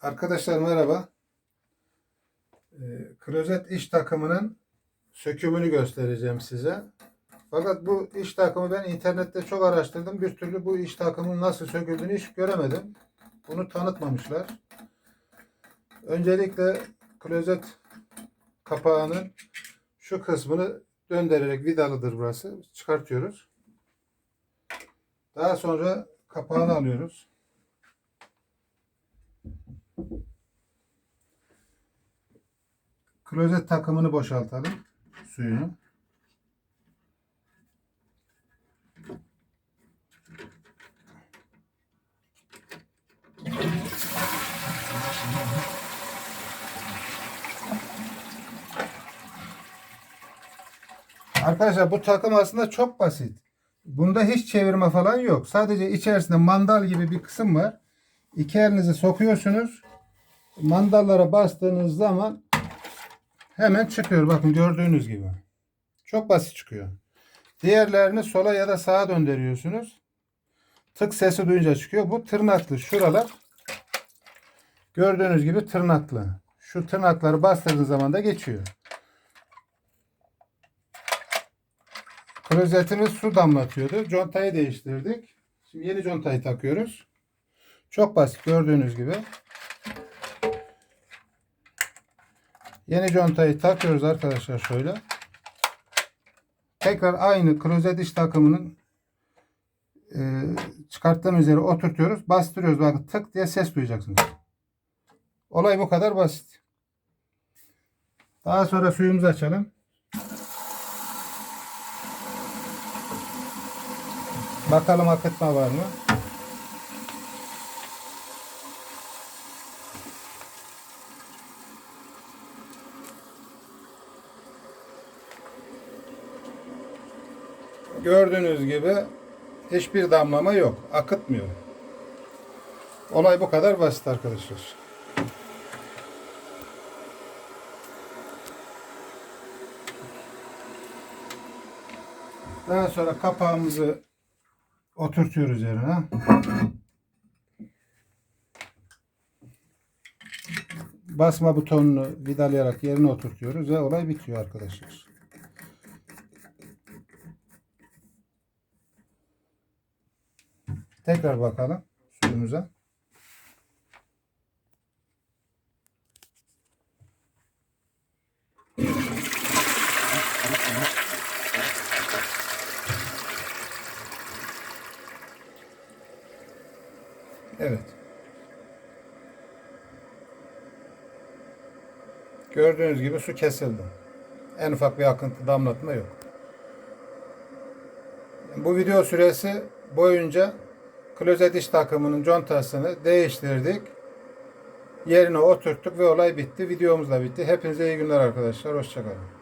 Arkadaşlar merhaba. Ee, klozet iş takımının sökümünü göstereceğim size. Fakat bu iş takımı ben internette çok araştırdım. Bir türlü bu iş takımının nasıl söküldüğünü hiç göremedim. Bunu tanıtmamışlar. Öncelikle klozet kapağının şu kısmını döndürerek vidalıdır burası. Çıkartıyoruz. Daha sonra kapağını alıyoruz. Klozet takımını boşaltalım. Suyunu. Arkadaşlar bu takım aslında çok basit. Bunda hiç çevirme falan yok. Sadece içerisinde mandal gibi bir kısım var. İki elinizi sokuyorsunuz. Mandallara bastığınız zaman hemen çıkıyor. Bakın gördüğünüz gibi. Çok basit çıkıyor. Diğerlerini sola ya da sağa döndürüyorsunuz. Tık sesi duyunca çıkıyor. Bu tırnaklı. Şuralar gördüğünüz gibi tırnaklı. Şu tırnakları bastırdığınız zaman da geçiyor. Klozetimiz su damlatıyordu. Contayı değiştirdik. Şimdi yeni contayı takıyoruz. Çok basit gördüğünüz gibi. Yeni contayı takıyoruz arkadaşlar şöyle. Tekrar aynı klozet iş takımının e, çıkarttığım üzere oturtuyoruz. Bastırıyoruz. Bakın tık diye ses duyacaksınız. Olay bu kadar basit. Daha sonra suyumuzu açalım. Bakalım akıtma var mı? Gördüğünüz gibi hiçbir damlama yok. Akıtmıyor. Olay bu kadar basit arkadaşlar. Daha sonra kapağımızı oturtuyoruz yerine. Basma butonunu vidalayarak yerine oturtuyoruz ve olay bitiyor arkadaşlar. Tekrar bakalım suyumuza. Evet. Gördüğünüz gibi su kesildi. En ufak bir akıntı damlatma yok. Bu video süresi boyunca klozet iş takımının contasını değiştirdik. Yerine oturttuk ve olay bitti. Videomuz da bitti. Hepinize iyi günler arkadaşlar. Hoşçakalın.